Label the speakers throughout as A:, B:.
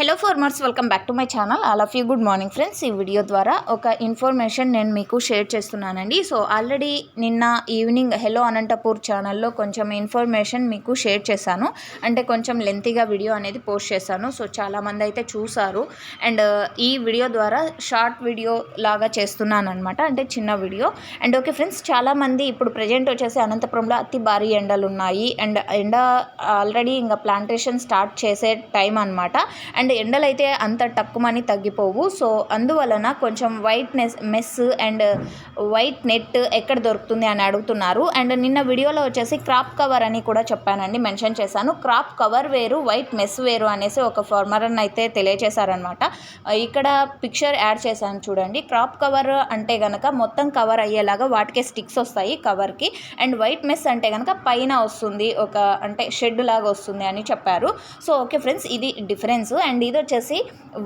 A: Hello farmers welcome back to my channel all of you good morning friends ఈ video ద్వారా ఒక information నేను మీకు షేర్ చేస్తున్నానండి. సో ఆల్రెడీ నిన్న ఈవినింగ్ హలో అనంతపూర్ ఛానల్లో కొంచెం ఇన్ఫర్మేషన్ మీకు షేర్ చేశాను. అంటే కొంచెం లెంతీగా వీడియో అనేది పోస్ట్ చేశాను. సో చాలామంది అయితే చూశారు. అండ్ ఈ వీడియో ద్వారా షార్ట్ వీడియో లాగా చేస్తున్నాను అనమాట అంటే చిన్న వీడియో అండ్ ఓకే ఫ్రెండ్స్ చాలామంది ఇప్పుడు ప్రజెంట్ వచ్చేసి అనంతపురంలో అతి భారీ ఎండలు ఉన్నాయి. అండ్ ఎండ ఆల్రెడీ ఇంకా ప్లాంటేషన్ స్టార్ట్ చేసే టైం అనమాట అండ్ ఎండలు అయితే అంత టక్కుమని తగ్గిపోవు. సో అందువలన కొంచెం white Nes mesh and white net ఎక్కడ దొరుకుతుంది అని అడుగుతున్నారు. అండ్ నిన్న వీడియోలో వచ్చేసి క్రాప్ కవర్ అని కూడా చెప్పానండి మెన్షన్ చేశాను. క్రాప్ కవర్ వేరు వైట్ మెస్ వేరు అనేసి ఒక ఫార్మర్ని అయితే తెలియచేశారనమాట ఇక్కడ పిక్చర్ యాడ్ చేశాను చూడండి. క్రాప్ కవర్ అంటే కనుక మొత్తం కవర్ అయ్యేలాగా వాటికే స్టిక్స్ వస్తాయి కవర్కి. అండ్ వైట్ మెస్ అంటే కనుక పైన వస్తుంది ఒక అంటే షెడ్ లాగా వస్తుంది అని చెప్పారు. సో ఓకే ఫ్రెండ్స్ ఇది డిఫరెన్స్. అండ్ ఇది వచ్చేసి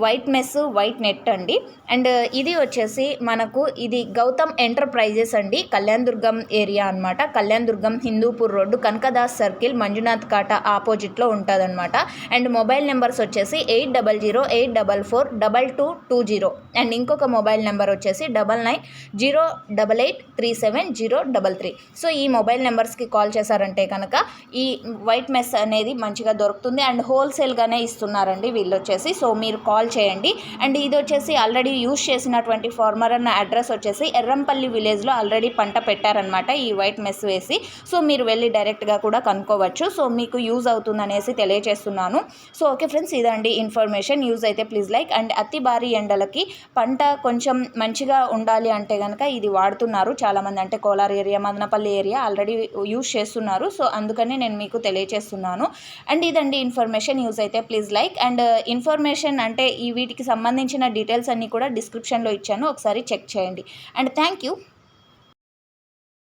A: వైట్ మెస్ వైట్ నెట్ అండి. అండ్ uh, ఇది వచ్చేసి మనకు ఇది గౌతమ్ ఎంటర్ప్రైజెస్ అండి. కళ్యాణ్ దుర్గం ఏరియా అనమాట కళ్యాణ్ దుర్గం హిందూపూర్ రోడ్డు కనకదాస్ సర్కిల్ మంజునాథ్ కాట ఆపోజిట్లో ఉంటుందన్నమాట. అండ్ మొబైల్ నెంబర్స్ వచ్చేసి eight double zero eight double four double two two zero. And ఇంకొక మొబైల్ నెంబర్ వచ్చేసి double nine zero double eight three seven zero double three. So ఈ mobile నెంబర్స్కి call చేశారంటే కనుక ఈ వైట్ మెస్ అనేది మంచిగా దొరుకుతుంది. అండ్ హోల్సేల్గానే ఇస్తున్నారండి వీళ్ళు. వచ్చేసి. సో మీరు కాల్ చేయండి. అండ్ ఇది వచ్చేసి ఆల్రెడీ యూజ్ చేసినటువంటి ఫార్మర్ అన్న అడ్రస్ వచ్చేసి ఎర్రంపల్లి విలేజ్లో ఆల్రెడీ పంట పెట్టారనమాట ఈ వైట్ మెస్ వేసి. సో మీరు వెళ్ళి డైరెక్ట్గా కూడా కనుక్కోవచ్చు. సో మీకు యూజ్ అవుతుందనేసి తెలియజేస్తున్నాను. సో ఓకే ఫ్రెండ్స్ ఇదండి ఇన్ఫర్మేషన్. యూజ్ అయితే ప్లీజ్ లైక్. అండ్ అతి భారీ ఎండలకి పంట కొంచెం మంచిగా ఉండాలి అంటే కనుక ఇది వాడుతున్నారు. చాలామంది అంటే Kolar area Madanapalli area already use చేస్తున్నారు. సో అందుకని నేను మీకు తెలియజేస్తున్నాను. అండ్ ఇదండి ఇన్ఫర్మేషన్. యూజ్ అయితే ప్లీజ్ లైక్. అండ్ ఇన్ఫర్మేషన్ అంటే ఈ వీటికి సంబంధించిన డీటెయిల్స్ అన్నీ కూడా డిస్క్రిప్షన్లో ఇచ్చాను. ఒకసారి చెక్ చేయండి. And thank you.